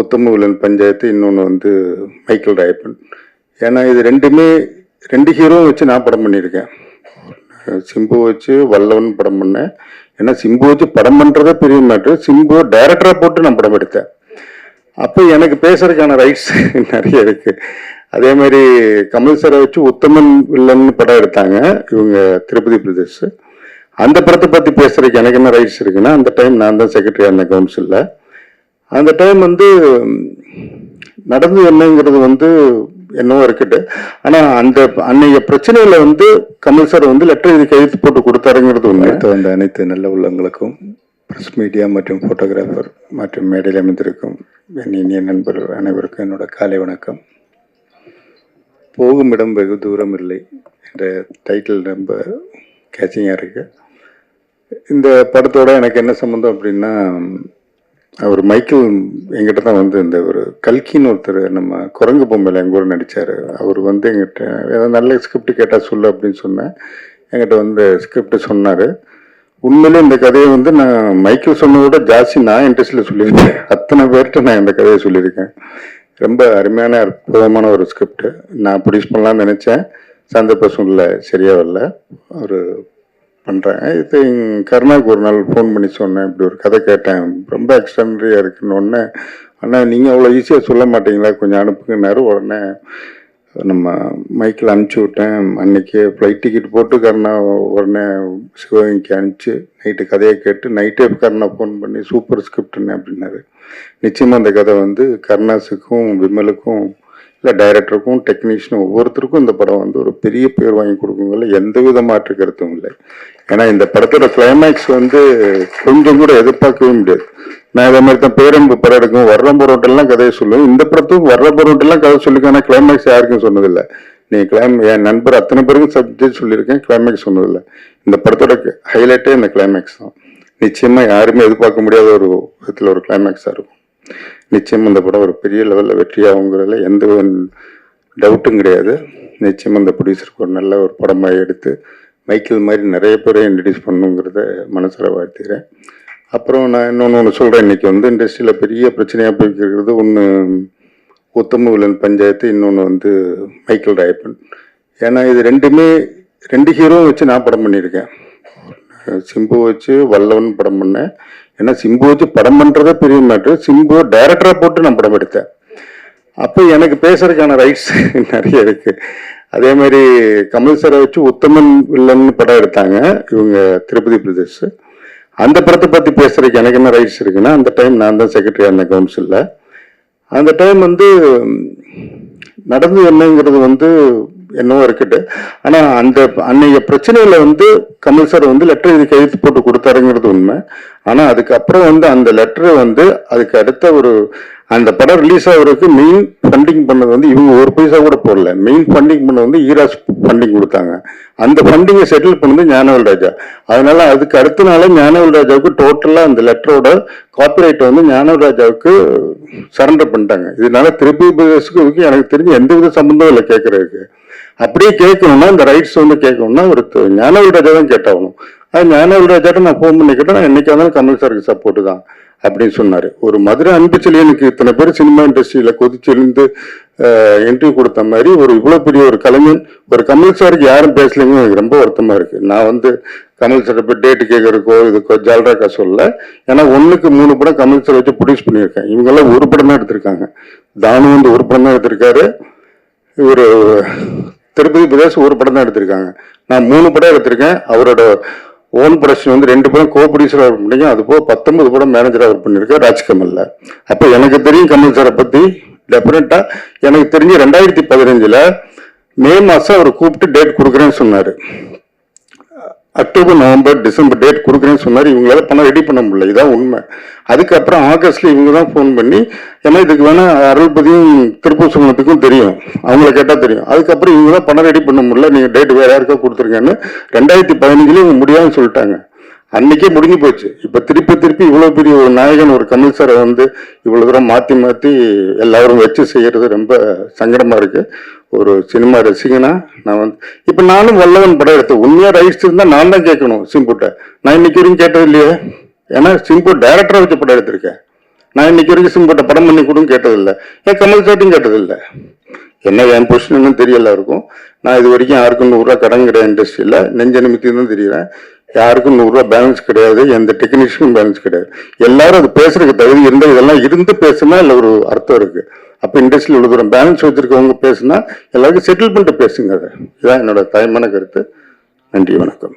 உத்தம villain panchayat இன்னொன்று வந்து Michael Rayappan. ஏன்னா இது ரெண்டுமே ரெண்டு ஹீரோவும் வச்சு நான் படம் பண்ணியிருக்கேன். சிம்பு வச்சு வல்லவன் படம் பண்ணேன். ஏன்னா சிம்பு வச்சு படம் பண்ணுறதே பெரிய மேட்ரு. சிம்பு டைரக்டராக போட்டு நான் படம் எடுத்தேன். அப்போ எனக்கு பேசுறதுக்கான ரைட்ஸ் நிறைய இருக்குது அதே மாதிரி கமல் சாரை வச்சு உத்தமன் வில்லன் படம் எடுத்தாங்க. இவங்க திருப்பதி பிரதேஷ் அந்த படத்தை பற்றி பேசுறதுக்கு எனக்கு என்ன ரைட்ஸ் இருக்குன்னா அந்த டைம் நான் தான் செக்ரட்டரியா இருந்தேன் கவுன்சிலில் அந்த டைம் வந்து நடந்து நடந்தது என்னங்கிறது வந்து என்னவோ இருக்கட்டு ஆனால் அந்த அன்னைய பிரச்சனையில் வந்து கமல் சார் வந்து லெட்டர் எழுதி கையெழுத்து போட்டு கொடுத்தாருங்கிறது உண்மை. வந்த அனைத்து நல்ல உள்ளங்களுக்கும் ப்ரெஸ் மீடியா மற்றும் ஃபோட்டோகிராஃபர் மற்றும் மேடையில் அமைந்திருக்கும் என் இனிய நண்பர் அனைவருக்கும் என்னோட காலை வணக்கம். போகும் இடம் வெகு தூரம் இல்லை என்ற டைட்டில் ரொம்ப கேச்சிங்காக இருக்குது இந்த படத்தோட எனக்கு என்ன சம்மந்தம் அப்படின்னா அவர் மைக்கேல் எங்கிட்ட தான் வந்து இந்த ஒரு கல்கின்னு ஒருத்தர் நம்ம குரங்கு பொம்மையில் எங்கள் ஊர் நடித்தார் அவர் வந்து எங்கிட்ட ஏதாவது நல்ல ஸ்கிரிப்ட் கேட்டால் சொல்லு அப்படின்னு சொன்னேன். என்கிட்ட வந்து ஸ்கிரிப்ட் சொன்னார். உண்மையிலே இந்த கதையை வந்து நான் மைக்கேல் சொன்னதை விட ஜாஸ்தி நான் இன்ட்ரெஸ்டில் சொல்லியிருக்கேன். அத்தனை பேர்கிட்ட நான் இந்த கதையை சொல்லியிருக்கேன். ரொம்ப அருமையான அற்புதமான ஒரு ஸ்கிரிப்ட் நான் ப்ரொடியூஸ் பண்ணலாம்னு நினச்சேன். சந்தர்ப்ப சூழ்நிலை சரியாக வரல. ஒரு பண்ணுறேன் இது கருணாக்கு ஒரு நாள் ஃபோன் பண்ணி சொன்னேன். இப்படி ஒரு கதை கேட்டேன். ரொம்ப எக்ஸ்ட்ரானரியாக இருக்குன்னு ஒன்று அண்ணா நீங்கள் அவ்வளோ ஈஸியாக சொல்ல மாட்டீங்களா? கொஞ்சம் அனுப்புங்கன்னாரு. உடனே நம்ம மைக்கில் அனுப்பிச்சி விட்டேன். அன்றைக்கி ஃப்ளைட் டிக்கெட் போட்டு கருணா உடனே சிவகங்கைக்கு அனுப்பிச்சு நைட்டு கதையை கேட்டு நைட்டே கருணா ஃபோன் பண்ணி சூப்பர் ஸ்கிரிப்ட்னு அப்படின்னாரு. நிச்சயமாக அந்த கதை வந்து கருணாஸுக்கும் விமலுக்கும் இல்லை டைரக்டருக்கும் டெக்னீஷியனும் ஒவ்வொருத்தருக்கும் இந்த படம் வந்து ஒரு பெரிய பேர் வாங்கி கொடுக்குங்கல எந்த வித மாற்று கருத்தும் இல்லை. ஏன்னா இந்த படத்தோட கிளைமேக்ஸ் வந்து கொஞ்சம் கூட எதிர்பார்க்கவே முடியாது. நான் இதே மாதிரி தான் பேரம்பு படம் எடுக்கும் வர்ற பொருட்டெல்லாம் கதையை சொல்லுவேன் இந்த படத்தும் வர்ற பொருட்டெல்லாம் கதை சொல்லியிருக்கேன் ஆனால் கிளைமேக்ஸ் யாருக்கும் சொன்னதில்லை. நீ கிளைம் என் நண்பர் அத்தனை பேருக்கும் சப்ஜெக்ட் சொல்லியிருக்கேன் கிளைமேக்ஸ் சொன்னதில்லை. இந்த படத்தோட ஹைலைட்டே இந்த கிளைமேக்ஸ் தான். நிச்சயமாக யாருமே எதிர்பார்க்க முடியாத ஒரு விதத்தில் ஒரு கிளைமேக்ஸாக இருக்கும். நிச்சயம் இந்த படம் ஒரு பெரிய லெவலில் வெற்றியாகுங்கிறதுல எந்த ஒரு டவுட்டும் கிடையாது. நிச்சயம் இந்த ப்ரொடியூசருக்கு ஒரு நல்ல ஒரு படமாக எடுத்து மைக்கேல் மாதிரி நிறைய பேரை இன்ட்ரடியூஸ் பண்ணுங்கிறத மனசில் வாழ்த்துக்கிறேன். அப்புறம் நான் இன்னொன்று ஒன்று சொல்கிறேன் இன்றைக்கி வந்து இண்டஸ்ட்ரியில் பெரிய பிரச்சனையாக போய்க்கிறது ஒன்று உத்தமவிலன் பஞ்சாயத்து இன்னொன்று வந்து மைக்கேல் ராயப்பன். ஏன்னா இது ரெண்டுமே ரெண்டு ஹீரோ வச்சு நான் படம் பண்ணியிருக்கேன். சிம்பு வச்சு வல்லவன் படம் பண்ணேன். ஏன்னா சிம்பு வச்சு படம் பண்ணுறதே பெரிய மேட்ரு சிம்பு டைரக்டராக போட்டு நான் படம் எடுத்தேன். அப்போ எனக்கு பேசுறதுக்கான ரைட்ஸ் நிறைய இருக்குது அதே மாதிரி கமல் சாரை வச்சு உத்தமன் வில்லன் படம் எடுத்தாங்க இவங்க திருப்பதி பிரதேஷ். அந்த படத்தை பற்றி பேசுறதுக்கு எனக்கு என்ன ரைட்ஸ் இருக்குன்னா அந்த டைம் நான் தான் செக்ரட்டரியாக இருந்தேன் கவுன்சிலில் அந்த டைம் வந்து நடந்து என்னங்கிறது வந்து என்னவோ இருக்கட்டு ஆனால் அந்த அன்னைய பிரச்சனையில் வந்து கமல் சார் வந்து லெட்டர் இது கையெழுத்து போட்டு கொடுத்தாருங்கிறது உண்மை. ஆனால் அதுக்கப்புறம் வந்து அந்த லெட்டரை வந்து அதுக்கு அடுத்த ஒரு அந்த படம் ரிலீஸ் ஆகுறதுக்கு மெயின் ஃபண்டிங் பண்ணது வந்து இவங்க ஒரு பைசா கூட போடல. மெயின் ஃபண்டிங் பண்ணது வந்து ஈராஸ் ஃபண்டிங் கொடுத்தாங்க. அந்த ஃபண்டிங்கை செட்டில் பண்ணது ஞானவேல் ராஜா. அதனால அதுக்கு அடுத்த நாளே ஞானவேல் ராஜாவுக்கு டோட்டலாக அந்த லெட்டரோட காப்பிரைட்டை வந்து ஞானவேல் ராஜாவுக்கு சரண்டர் பண்ணிட்டாங்க. இதனால திருப்பி பிரதேசுக்கு எனக்கு தெரிஞ்சு எந்த வித சம்பந்தம் இல்லை கேட்கறதுக்கு அப்படியே கேட்கணும்னா இந்த ரைட்ஸ் வந்து கேட்கணும்னா ஒரு த- ஞானவேல் ராஜா தான் கேட்டாகணும். அது ஞானவேல் ராஜாட்ட நான் ஃபோன் பண்ணி கேட்டேன். நான் என்னைக்காக இருந்தாலும் கமல் சாருக்கு சப்போர்ட் தான். அப்படின்னு சொன்னார். ஒரு மதுரை அன்புச்செழியனுக்கு இத்தனை பேர் சினிமா இண்டஸ்ட்ரியில் கொதிச்செழுந்து என்ட்ரி கொடுத்த மாதிரி ஒரு இவ்வளோ பெரிய ஒரு கலைஞன் ஒரு கமல் சாருக்கு யாரும் பேசலைங்க. எனக்கு ரொம்ப வருத்தமாக இருக்குது நான் வந்து கமல் சார் போய் டேட்டு கேட்கறதுக்கோ இதுக்கோ ஜால்ராக்கா சொல்ல ஏன்னா ஒன்றுக்கு மூணு படம் கமல் சார் வச்சு ப்ரொடியூஸ் பண்ணியிருக்கேன். இவங்கெல்லாம் ஒரு படம் தான் எடுத்திருக்காங்க. தானு வந்து ஒரு படம் தான் எடுத்திருக்காரு. இவர் திருப்பதி பிரதேஷ் ஒரு படம் தான் எடுத்திருக்காங்க. நான் மூணு படம் எடுத்திருக்கேன். அவரோட ஓன் ப்ரொடக்ஷன் வந்து ரெண்டு படம் கோ ப்ரொடியூசராக ஒர்க் பண்ணிங்க அது போக பத்தொன்பது படம் மேனேஜராக ஒர்க் பண்ணியிருக்கேன் ராஜ்கமல்ல. அப்போ எனக்கு தெரியும் கமல் சாரை பற்றி டெஃபினட்டாக எனக்கு தெரிஞ்சு ரெண்டாயிரத்தி பதினஞ்சில் மே மாதம் அவர் கூப்பிட்டு டேட் கொடுக்குறேன்னு சொன்னார். அக்டோபர் நவம்பர் டிசம்பர் டேட் கொடுக்குறேன்னு சொன்னார். இவங்களால பணம் ரெடி பண்ண முடியல. இதான் உண்மை. அதுக்கப்புறம் ஆகஸ்ட்ல இவங்க தான் ஃபோன் பண்ணி ஏன்னா இதுக்கு வேணா அருள்பதியும் திருப்பூர் சுமணத்துக்கும் தெரியும். அவங்கள கேட்டால் தெரியும். அதுக்கப்புறம் இவங்க தான் பணம் ரெடி பண்ண முடியல. நீங்கள் டேட் வேற யாருக்கா கொடுத்துருங்கன்னு ரெண்டாயிரத்தி பதினஞ்சுல இவங்க முடியாதுன்னு சொல்லிட்டாங்க. அன்னைக்கே முடிஞ்சு போச்சு. இப்போ திருப்பி திருப்பி இவ்வளோ பெரிய ஒரு நாயகன் ஒரு கமல் சாரை வந்து இவ்வளோ தூரம் மாற்றி மாற்றி எல்லாரும் வச்சு செய்கிறது ரொம்ப சங்கடமாக இருக்குது ஒரு சினிமா ரசிகனா நான் வந்து இப்போ நானும் வல்லவன் படம் எடுத்தேன் உண்மையாக ரைட்ஸ் இருந்தால் நான் தான் கேட்கணும் சிம்புட்ட. நான் இன்னைக்கு வரைக்கும் கேட்டது இல்லையே? ஏன்னா சிம்பு டைரக்டரா வச்சு படம் எடுத்திருக்கேன். நான் இன்னைக்கு வரைக்கும் சிம்புட்ட படம் பண்ணி கூட கேட்டதில்லை ஏன் கமல் சாட்டும் கேட்டதில்லை என்ன என் பொசிஷன் தெரியல இருக்கும் நான் இது வரைக்கும் யாருக்கும் நூறுரூவா கடன் கிடையாது இண்டஸ்ட்ரியில் நெஞ்ச நிமித்தி தான் தெரியுறேன். யாருக்கும் நூறுரூவா பேலன்ஸ் கிடையாது எந்த டெக்னீஷியனும் பேலன்ஸ் கிடையாது. எல்லாரும் அது பேசுறதுக்கு தகுதி இருந்தால் இதெல்லாம் இருந்து பேசுனா இல்லை ஒரு அர்த்தம் இருக்குது அப்போ இண்டஸ்ட்ரியில் இவ்வளோ தூரம் பேலன்ஸ் வச்சுருக்கவங்க பேசுனா எல்லாருக்கும் செட்டில் பண்ணிட்டு பேசுங்க அதை. இதுதான் என்னோட தாய்மான கருத்து. நன்றி வணக்கம்.